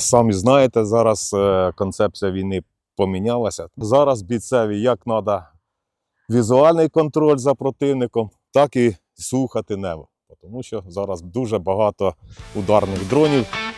Самі знаєте, зараз е, концепція війни помінялася. Зараз бійцеві як треба візуальний контроль за противником, так і слухати небо. Тому що зараз дуже багато ударних дронів.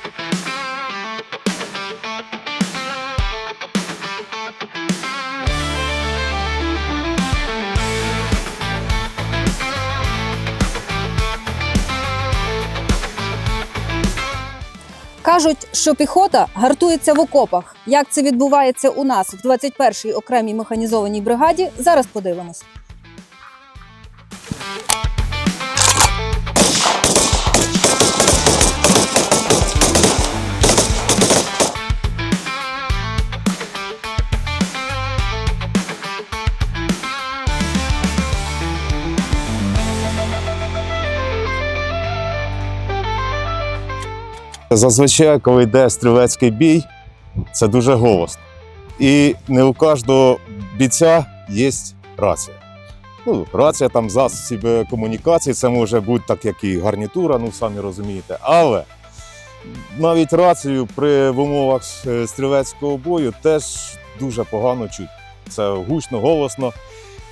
Кажуть, що піхота гартується в окопах. Як це відбувається у нас в 21-й окремій механізованій бригаді? Зараз подивимось. Зазвичай, коли йде стрілецький бій, це дуже голосно. І не у кожного бійця є рація. Ну, рація там засіб е, комунікації, це може бути так, як і гарнітура, ну самі розумієте. Але навіть рацію при в умовах е, стрілецького бою теж дуже погано чути. Це гучно, голосно.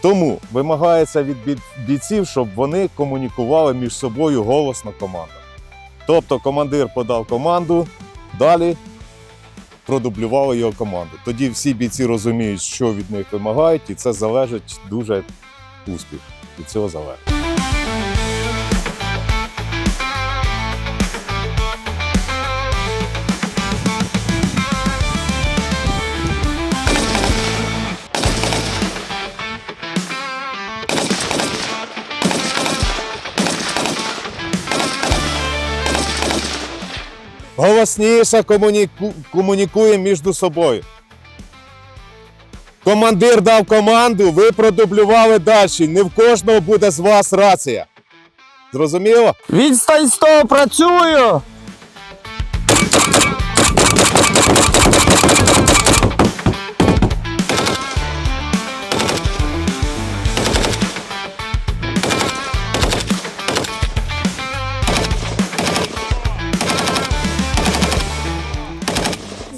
Тому вимагається від бійців, щоб вони комунікували між собою голосно командами. Тобто командир подав команду, далі продублювали його команду. Тоді всі бійці розуміють, що від них вимагають, і це залежить дуже успіх. Від цього залежить. Голосніше комуніку... комунікує між собою. Командир дав команду, ви продублювали далі. Не в кожного буде з вас рація. Зрозуміло? Відстань з того працюю!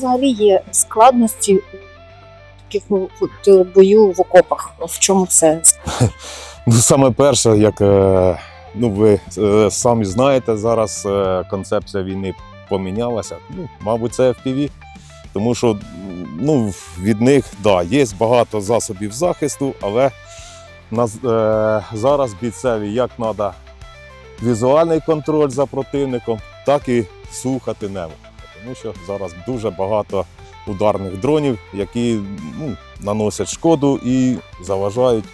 Взагалі є складності таких ну, от, е, бою в окопах. В чому це? Ну, саме перше, як е, ну, ви е, самі знаєте, зараз концепція війни помінялася. Ну, мабуть, це FPV. Тому що ну, від них да, є багато засобів захисту, але нас, е, зараз бійцеві як треба візуальний контроль за противником, так і слухати небо. Тому що зараз дуже багато ударних дронів, які ну, наносять шкоду і заважають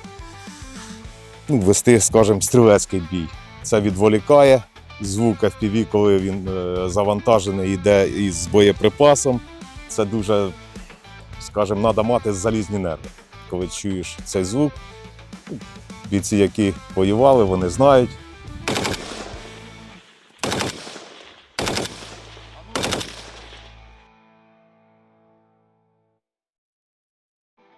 ну, вести, скажімо, стрілецький бій. Це відволікає звук FPV, коли він е, завантажений, йде із боєприпасом. Це дуже, скажімо, треба мати залізні нерви, коли чуєш цей звук. Бійці, які воювали, вони знають,